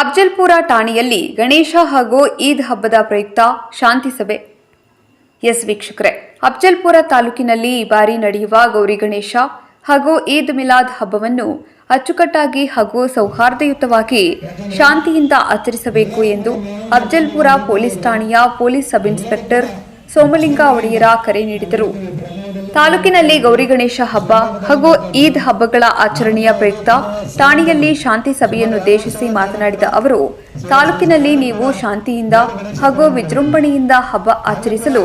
ಅಫ್ಜಲ್ಪುರ ಠಾಣೆಯಲ್ಲಿ ಗಣೇಶ ಹಾಗೂ ಈದ್ ಹಬ್ಬದ ಪ್ರಯುಕ್ತ ಶಾಂತಿ ಸಭೆ. ಎಸ್ ವೀಕ್ಷಕರೇ, ಅಫ್ಜಲ್ಪುರ ತಾಲೂಕಿನಲ್ಲಿ ಈ ಬಾರಿ ನಡೆಯುವ ಗೌರಿ ಗಣೇಶ ಹಾಗೂ ಈದ್ ಮಿಲಾದ್ ಹಬ್ಬವನ್ನು ಅಚ್ಚುಕಟ್ಟಾಗಿ ಹಾಗೂ ಸೌಹಾರ್ದಯುತವಾಗಿ ಶಾಂತಿಯಿಂದ ಆಚರಿಸಬೇಕು ಎಂದು ಅಫ್ಜಲ್ಪುರ ಪೊಲೀಸ್ ಠಾಣೆಯ police sub inspector Somalinga Odeyara ಕರೆ ನೀಡಿದರು. ತಾಲೂಕಿನಲ್ಲಿ ಗೌರಿ ಗಣೇಶ ಹಬ್ಬ ಹಾಗೂ ಈದ್ ಹಬ್ಬಗಳ ಆಚರಣೆಯ ಪ್ರಯುಕ್ತ ಠಾಣೆಯಲ್ಲಿ ಶಾಂತಿ ಸಭೆಯನ್ನುದ್ದೇಶಿಸಿ ಮಾತನಾಡಿದ ಅವರು, ತಾಲೂಕಿನಲ್ಲಿ ನೀವು ಶಾಂತಿಯಿಂದ ಹಾಗೂ ವಿಜೃಂಭಣೆಯಿಂದ ಹಬ್ಬ ಆಚರಿಸಲು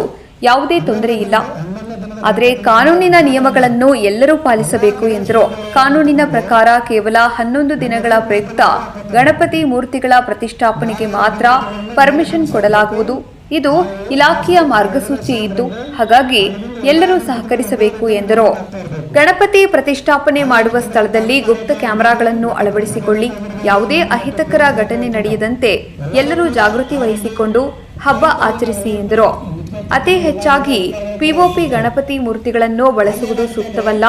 ಯಾವುದೇ ತೊಂದರೆ ಇಲ್ಲ. ಆದರೆ ಕಾನೂನಿನ ನಿಯಮಗಳನ್ನು ಎಲ್ಲರೂ ಪಾಲಿಸಬೇಕು ಎಂದರು. ಕಾನೂನಿನ ಪ್ರಕಾರ ಕೇವಲ ಹನ್ನೊಂದು ದಿನಗಳ ಪ್ರಯುಕ್ತ ಗಣಪತಿ ಮೂರ್ತಿಗಳ ಪ್ರತಿಷ್ಠಾಪನೆಗೆ ಮಾತ್ರ ಪರ್ಮಿಷನ್ ಕೊಡಲಾಗುವುದು. ಇದು ಇಲಾಖೆಯ ಮಾರ್ಗಸೂಚಿ ಇದ್ದು, ಹಾಗಾಗಿ ಎಲ್ಲರೂ ಸಹಕರಿಸಬೇಕು ಎಂದರು. ಗಣಪತಿ ಪ್ರತಿಷ್ಠಾಪನೆ ಮಾಡುವ ಸ್ಥಳದಲ್ಲಿ ಗುಪ್ತ ಕ್ಯಾಮೆರಾಗಳನ್ನು ಅಳವಡಿಸಿಕೊಳ್ಳಿ. ಯಾವುದೇ ಅಹಿತಕರ ಘಟನೆ ನಡೆಯದಂತೆ ಎಲ್ಲರೂ ಜಾಗೃತಿ ವಹಿಸಿಕೊಂಡು ಹಬ್ಬ ಆಚರಿಸಿ ಎಂದರು. ಅತಿ ಹೆಚ್ಚಾಗಿ ಪಿಒಪಿ ಗಣಪತಿ ಮೂರ್ತಿಗಳನ್ನು ಬಳಸುವುದು ಸೂಕ್ತವಲ್ಲ.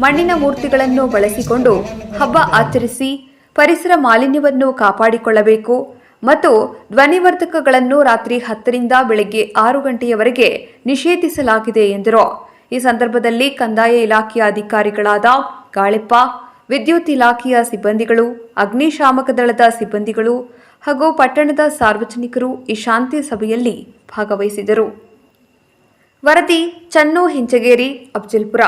ಮಣ್ಣಿನ ಮೂರ್ತಿಗಳನ್ನು ಬಳಸಿಕೊಂಡು ಹಬ್ಬ ಆಚರಿಸಿ ಪರಿಸರ ಮಾಲಿನ್ಯವನ್ನು ಕಾಪಾಡಿಕೊಳ್ಳಬೇಕು. ಮತ್ತು ಧ್ವನಿವರ್ಧಕಗಳನ್ನು ರಾತ್ರಿ ಹತ್ತರಿಂದ ಬೆಳಗ್ಗೆ ಆರು ಗಂಟೆಯವರೆಗೆ ನಿಷೇಧಿಸಲಾಗಿದೆ ಎಂದರು. ಈ ಸಂದರ್ಭದಲ್ಲಿ ಕಂದಾಯ ಇಲಾಖೆಯ ಅಧಿಕಾರಿಗಳಾದ ಗಾಳಿಪ್ಪ, ವಿದ್ಯುತ್ ಇಲಾಖೆಯ ಸಿಬ್ಬಂದಿಗಳು, ಅಗ್ನಿಶಾಮಕ ದಳದ ಸಿಬ್ಬಂದಿಗಳು ಹಾಗೂ ಪಟ್ಟಣದ ಸಾರ್ವಜನಿಕರು ಈ ಶಾಂತಿ ಸಭೆಯಲ್ಲಿ ಭಾಗವಹಿಸಿದರು. ವರದಿ ಚನ್ನು ಹಿಂಚಗೇರಿ ಅಫ್ಜಲ್ಪುರ.